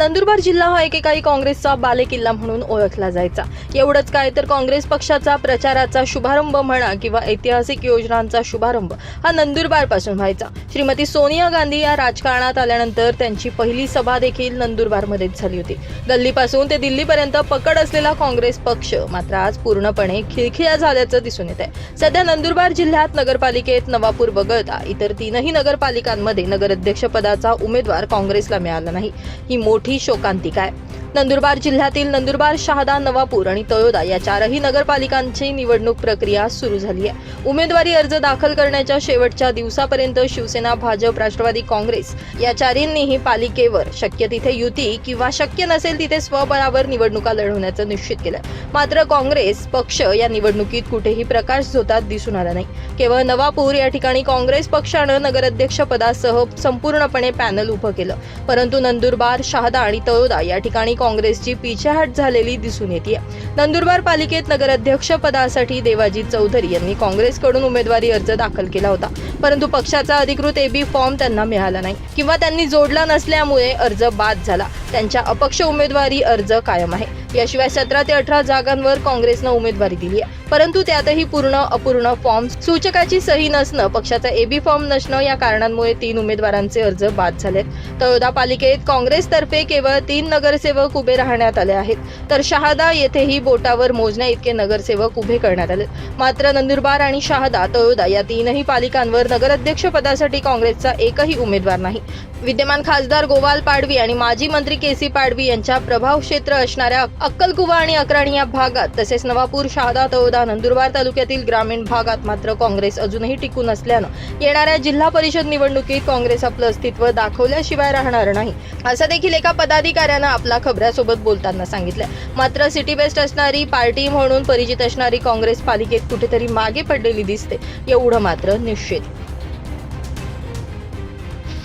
नंदुरबार जिल्हा हा एकेकाळी काँग्रेसचा बालेकिल्ला म्हणून ओळखला जायचा. एवढंच काय तर काँग्रेस पक्षाचा प्रचाराचा शुभारंभ म्हणा किंवा ऐतिहासिक योजनांचा शुभारंभ हा नंदुरबारपासून व्हायचा. श्रीमती सोनिया गांधी या राजकारणात आल्यानंतर त्यांची पहिली सभा देखील नंदुरबारमध्येच झाली होती. गल्लीपासून ते दिल्लीपर्यंत पकड असलेला काँग्रेस पक्ष मात्र आज पूर्णपणे खिळखिळा झाल्याचं दिसून येत आहे सध्या नंदुरबार जिल्ह्यात नगरपालिकेत नवापूर वगळता इतर तीनही नगरपालिकांमध्ये नगराध्यक्षपदाचा उमेदवार काँग्रेसला मिळाला नाही. ही मोठी शोकांतिका आहे नंदुरबार जिल्ह्यातील नंदुरबार शहादा नवापूर आणि तळोदा या चारही नगरपालिकांची निवडणूक प्रक्रिया सुरू झाली आहे. उमेदवारी अर्ज दाखल करण्याच्या शेवटच्या दिवसापर्यंत शिवसेना भाजप राष्ट्रवादी काँग्रेस या चारींनीही पालिकेवर शक्य तिथे युती किंवा शक्य नसेल तिथे स्वबळावर निवडणुका लढवण्याचं निश्चित केलं. मात्र काँग्रेस पक्ष या निवडणुकीत कुठेही प्रकाश झोतात दिसून आला नाही. केवळ नवापूर या ठिकाणी काँग्रेस पक्षानं नगराध्यक्षपदासह संपूर्णपणे पॅनल उभं केलं. परंतु नंदुरबार शहादा आणि तळोदा या ठिकाणी काँग्रेसची पिछेहाट झालेली दिसून येते नंदुरबार पालिकेत नगराध्यक्ष पदासाठी देवाजी चौधरी यांनी काँग्रेसकडून उमेदवारी अर्ज दाखल केला होता. परंतु पक्षाचा अधिकृत एबी फॉर्म त्यांना मिळाला नाही किंवा त्यांनी जोडला नसल्यामुळे अर्ज बाद झाला. त्यांच्या अपक्ष उमेदवारी अर्ज कायम आहे. याशिवाय सतरा ते अठरा जागांवर काँग्रेसनं उमेदवारी दिली आहे. परंतु त्यातही पूर्ण अपूर्ण फॉर्म सूचकाची सही नसणं पक्षाचा एबी फॉर्म नसणं या कारणांमुळे तीन उमेदवारांचे अर्ज बाद झालेत. तळोदा पालिकेत काँग्रेसतर्फे केवळ तीन नगरसेवक उभे राहण्यात आले आहेत. तर शहादा येथेही बोटावर मोजण्या इतके नगरसेवक उभे करण्यात आले मात्र नंदुरबार आणि शहादा तळोदा या तीनही पालिकांवर नगराध्यक्ष पदासाठी काँग्रेसचा एकही उमेदवार नाही. विद्यमान खासदार गोवाल पाडवी आणि माजी मंत्री के सी पाडवी यांच्या प्रभाव क्षेत्र असणाऱ्या अक्कलकुवा आणि अक्राणी या भागात तसेच नवापूर शहादा तळोदा नंदुरबार तालुक्यातील ग्रामीण भागात मात्र काँग्रेस अजूनही टिकून असल्यानं येणाऱ्या जिल्हा परिषद निवडणुकीत काँग्रेस आपलं अस्तित्व दाखवल्याशिवाय राहणार नाही. असं देखील एका पदाधिकाऱ्यानं आपला खबऱ्यासोबत बोलताना सांगितलं. मात्र सिटी बेस्ट असणारी पार्टी म्हणून परिचित असणारी काँग्रेस पालिकेत कुठेतरी मागे पडलेली दिसते एवढं मात्र निश्चित.